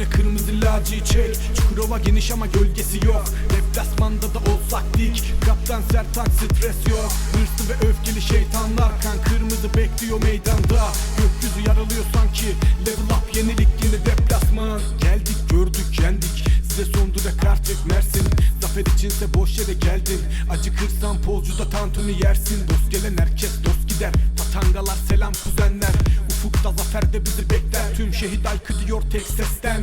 Üstüne kırmızı laciği çek. Çukurova geniş ama gölgesi yok. Deplasmanda da olsak dik. Kaptan Sertaç stres yok. Hırslı ve öfkeli şeytanlar Kan kırmızı bekliyor meydanda. Gökyüzü yaralıyor sanki. Level up yenilik yeni deplasman. Geldik gördük yendik. Size son durak artık Mersin. Zafer içinse boş yere geldin. Acıkırsan polcuda tantuni yersin. Dost gelen herkes dost gider. Tatangalar selam kuzenler. Ufukta zafer de bizi bekler Tüm şehit aykırıyor tek sesten.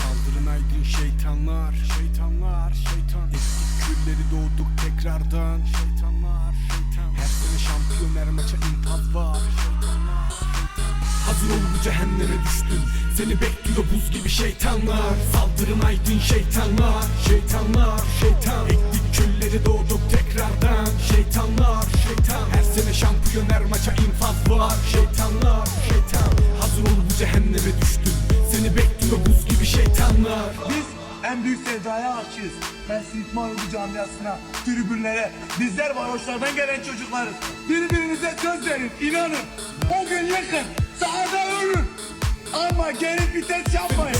Saldırın aydın şeytanlar Şeytanlar şeytan. Ettik külleri doğduk tekrardan. Şeytanlar şeytan. Her sene şampiyon her maça infaz var. Şeytanlar şeytan. Hazır ol bu cehenneme düştün. Seni bekliyor buz gibi şeytanlar. Saldırın aydın şeytanlar. Şeytanlar şeytan. Ektik külleri doğduk tekrardan. Şeytanlar şeytan. Her sene şampiyon her maça infaz var. Şeytanlar şeytan en büyük sevdaya aşığız. Ben Sintman Yolu camiasına, tribünlere, bizler varoşlardan gelen çocuklarız. Birbirinize söz verin, inanın. O gün yakın, sahada ölün. Ama geri vites yapmayın.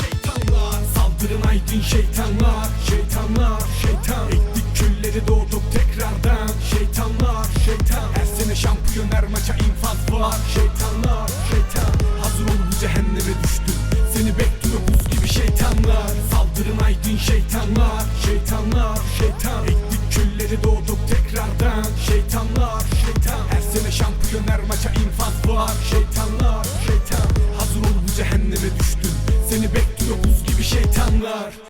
Şeytanlar Saldırın aydın şeytanlar Şeytanlar şeytan Ektik külleri doğduk tekrardan Şeytanlar şeytan Her sene şampiyon her maça infaz var Şeytanlar şeytan aydın şeytanlar Şeytanlar şeytan. Ektik külleri doğduk tekrardan Şeytanlar şeytan. Her sene şampiyon her maça infaz var Şeytanlar şeytan. Hazır ol bu cehenneme düştün Seni bekliyor buz gibi şeytanlar